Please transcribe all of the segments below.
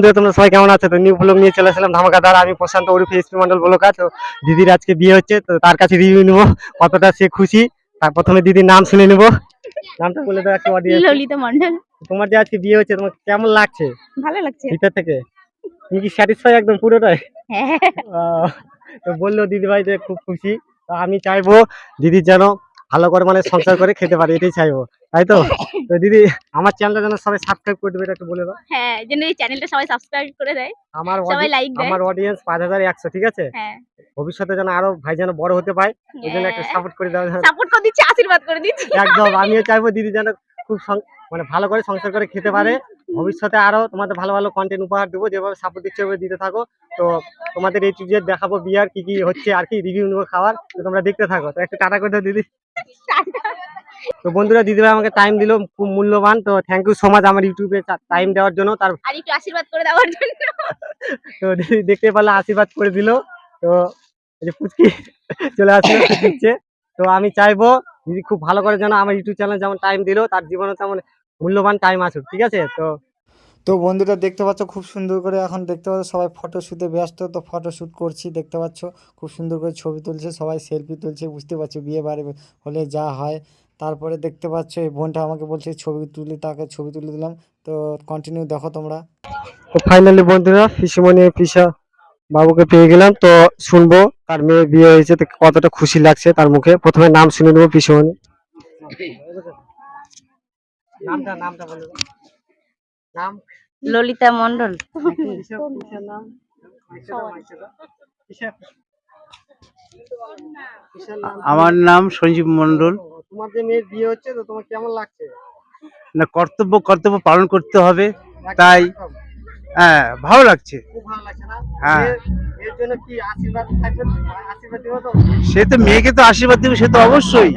বন্ধুরা, তোমরা সবাই কেমন আছো? তো নিউ ব্লগ নিয়ে চলে আসলাম ধামাকাদার আমি প্রশান্ত ওরফে এসপি মন্ডল ব্লগার। তো দিদির আজকে বিয়ে হচ্ছে তো তার কাছে রিভিউ নেব কতটা সে খুশি। তার প্রথমে দিদির নাম শুনে নেব। নামটা বলে দাও একটু অডিয়েন্স ললিতা মন্ডল। তোমার যে আজকে বিয়ে হচ্ছে তোমার কেমন লাগছে? ভালো লাগছে। ভিতর থেকে? তুমি কি স্যাটিসফাই একদম পুরোটাই? হ্যাঁ। তো বলল দিদি ভাই যে খুব খুশি। তো আমি চাইব দিদির যেন ভালো করে মানে সংসার করে খেতে পারে এটাই চাইব। তাই তো? তো দিদি আমার চ্যানেলটা যেন সবাই সাবস্ক্রাইব করে দেবে এটা একটু বলে দাও। হ্যাঁ যেন এই চ্যানেলটা সবাই সাবস্ক্রাইব করে দেয়। আমার সবাই লাইক দেয়। আমার অডিয়েন্স পাঁচ হাজার একশো ঠিক আছে? হ্যাঁ। ভবিষ্যতে যেন আরও ভাই যেন বড় হতে পায় এই জন্য একটু সাপোর্ট করে দেওয়া সাপোর্ট করে দিচ্ছি আশীর্বাদ করে দিচ্ছি। একদম আমিও চাইব দিদি যেন খুব মানে ভালো করে সংসার করে খেতে পারে। ভবিষ্যতে আরও তোমাদের ভালো ভালো কন্টেন্ট উপহার দেবো যেভাবে সাপোর্ট দিচ্ছে ওভাবে দিতে থাকো। তো তোমাদের এই চুজের দেখাবো বিয়ার কি কি হচ্ছে আর কি রিভিউ নেব খাবার তো তোমরা দেখতে থাকো। তো একটা টাটা করে দাও দিদি। তো বন্ধুরা দিদি ভাই আমাকে টাইম দিল খুব মূল্যবান। তো থ্যাংক ইউ সো মাচ আমার ইউটিউবে টাইম দেওয়ার জন্য। তার আর একটু আশীর্বাদ করে দেওয়ার জন্য। তো দেখতে পারলে আশীর্বাদ করে দিল। তো এই যে পুচকি চলে আসলো তো দিচ্ছে। তো আমি চাইব দিদি খুব ভালো করে যেন আমার ইউটিউব চ্যানেল যেমন টাইম দিলো তার জীবনে তেমন মূল্যবান টাইম আসুক ঠিক আছে? তো তো বন্ধুরা দেখতে পাচ্ছ খুব সুন্দর করে এখন দেখতে পাচ্ছ সবাই ফটো শুটে ব্যস্ত। তো ফটো শ্যুট করছি দেখতে পাচ্ছ খুব সুন্দর করে ছবি তুলছে সবাই সেলফি তুলছে বুঝতে পারছ বিয়ে বাড়ি হলে যা হয়। তারপরে দেখতে পাচ্ছ এই বোনটা আমাকে বলছে ছবি তুলি তাকে ছবি তুলে দিলাম। তো কন্টিনিউ দেখো তোমরা। তো ফাইনালি বন্ধুরা পিসিমণি পিসা বাবুকে পেয়ে গেলাম। তো শুনব তার মেয়ে বিয়ে হয়েছে তো কতটা খুশি লাগছে তার মুখে। প্রথমে নাম শুনে নেব পিসিমণি। নামটা নামটা বলে। নাম? ললিতা মন্ডল নাম। আমার নাম সঞ্জীব মণ্ডল। ও, তোমার যে মেয়ের বিয়ে হচ্ছে তো তোমার কেমন লাগছে? না কর্তব্য কর্তব্য পালন করতে হবে তাই। হ্যাঁ ভালো লাগছে। হ্যাঁ। সে তো মেয়েকে তো আশীর্বাদ দেবে সে তো অবশ্যই।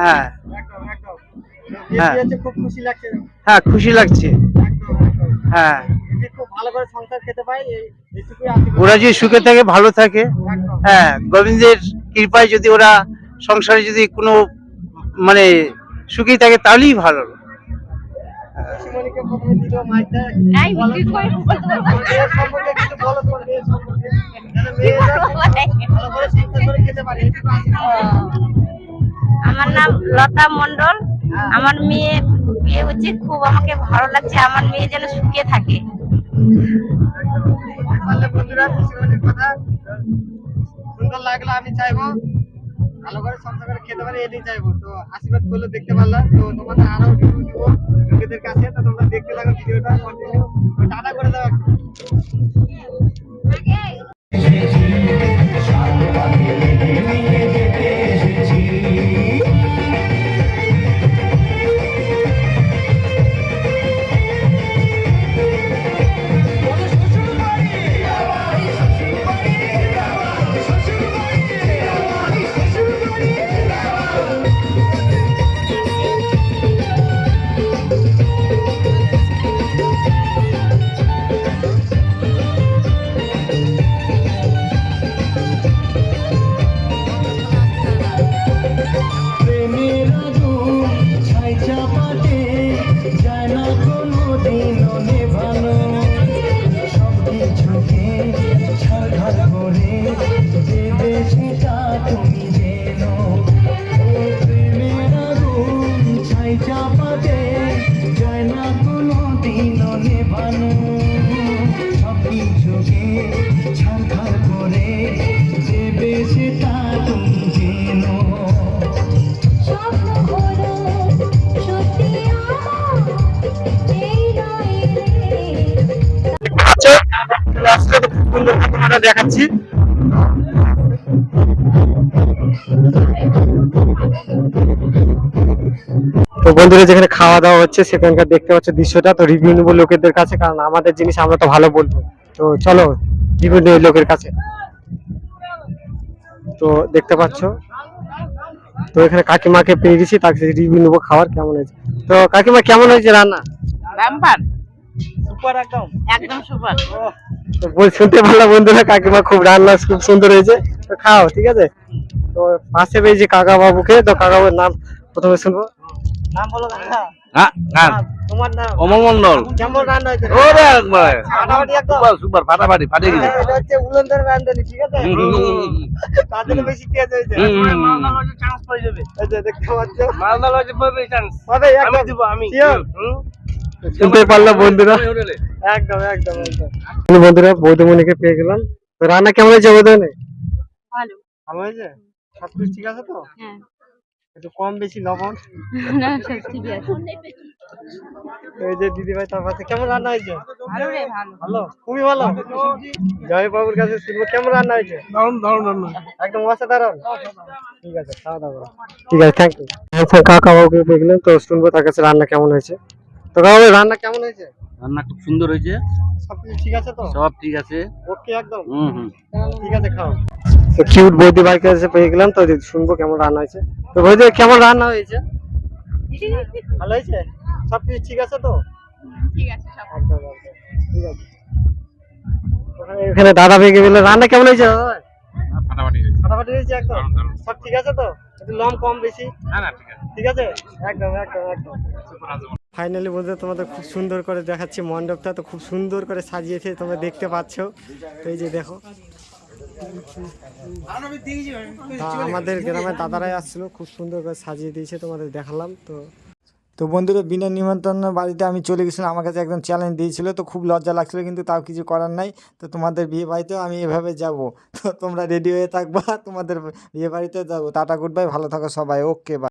হ্যাঁ। হ্যাঁ। খুশি লাগছে। হ্যাঁ খুশি লাগছে। হ্যাঁ। ওরা যদি সুখে থাকে ভালো থাকে। হ্যাঁ গোবিন্দের কৃপায় যদি ওরা সংসারে যদি কোনো মানে সুখী থাকে তাহলেই ভালো। আমার নাম লতা মন্ডল আমার মেয়ে বিয়ে হচ্ছে খুব আমাকে ভালো লাগছে আমার মেয়ে যেন সুখে থাকে। বন্ধুরা কথা। সুন্দর লাগল আমি চাইব। ভালো করে সংসার করে খেতে পারে এটাই চাইব। তো আশীর্বাদ করলে দেখতে পারলাম তো তোমাদের আরও ভিডিও দিব। লোকেদের কাছে, তো তোমরা দেখতে লাগো, ভিডিওটা কন্টিনিউ টাটা করে দাও দেখাচ্ছি। তো বন্ধুরা যেখানে খাওয়া দাওয়া হচ্ছে সেখানকার দেখতে পাচ্ছ দৃশ্যটা। তো রিভিউ নেব লোকেদের কাছে কারণ আমাদের জিনিস আমরা তো ভালো বলব। তো চলো রিভিউ নেই লোকের কাছে। তো দেখতে পাচ্ছ। তো এখানে কাকিমাকে পেয়ে গেছি তার কাছে রিভিউ নেব খাবার কেমন হয়েছে। তো কাকিমা কেমন হয়েছে রান্না? সুপার একদম। একদম সুপার। শুনতে পারলাম বন্ধুরা কাকিমা খুব রান্না খুব সুন্দর হয়েছে। তো খাও ঠিক আছে? তো পাশে পেয়েছি কাকা বাবুকে তো কাকা বাবুর নাম প্রথমে শুনব। নাম বলো কাকা। হ্যাঁ আমি শুনতে পারল বন্ধুরা? একদম একদম একদম। বন্ধুরা বৌদ্ধমণিকে পেয়ে গেলাম। তো রান্না কেমন হয়েছে বৌদ্ধমণি ভালো। ভালো হয়েছে? সব কিছু ঠিক আছে তো? হ্যাঁ। একটু কম বেশি লবণ? না সব ঠিক আছে। এই যে দিদি ভাই তার পাশে কেমন রান্না হয়েছে? ভালো রে ভালো। ভালো? খুবই ভালো? জয় বাবুর কাছে শুনব কেমন রান্না হয়েছে? দারুণ দারুণ রান্না। একদম অসাধারণ। ঠিক আছে খাওয়া দাওয়া ঠিক আছে থ্যাংক ইউ কাকা বাবুকে পেয়ে গেলাম তো শুনব তার কাছে রান্না কেমন হয়েছে। তো কাকা রান্না কেমন হয়েছে? রান্না খুব সুন্দর হয়েছে। সবকিছু ঠিক আছে তো? সব ঠিক আছে। ওকে একদম? হুম হুম। ঠিক আছে খাও। তো কিউট বৌদি ভাইকে কাছে পেয়ে গেলাম তো শুনব কেমন রান্না হয়েছে। তো বৌদি কেমন রান্না হয়েছে? ভালো হয়েছে? সব কিছু ঠিক আছে তো? ঠিক আছে সব একদম একদম। ঠিক আছে। এখানে দাদা পেয়ে গেলে রান্না কেমন হয়েছে দাদা? ফাটাফাটি ফাটাফাটি হয়েছে একদম? সব ঠিক আছে তো? একটু লম কম বেশি। না না ঠিক আছে। ঠিক আছে? একদম একদম একদম। ফাইনালি বলতে তোমাদের খুব সুন্দর করে দেখাচ্ছি মণ্ডপটা তো খুব সুন্দর করে সাজিয়েছে তোমরা দেখতে পাচ্ছ। তো এই যে দেখো। তা আমাদের গ্রামের দাদারাই আসছিল খুব সুন্দর করে সাজিয়ে দিয়েছে তোমাদের দেখালাম তো তো বন্ধুরা, বিনা নিমন্ত্রণ বাড়িতে আমি চলে গেছিলাম। আমার কাছে একদম চ্যালেঞ্জ দিয়েছিল, তো খুব লজ্জা লাগছিল, কিন্তু তাও কিছু করার নাই। তো তোমাদের বিয়ে বাড়িতেও আমি এভাবে যাব। তো তোমরা রেডি হয়ে থাকবা, তোমাদের বিয়ে বাড়িতে যাব। টাটা গুড বাই ভালো থাকো সবাই ওকে বাই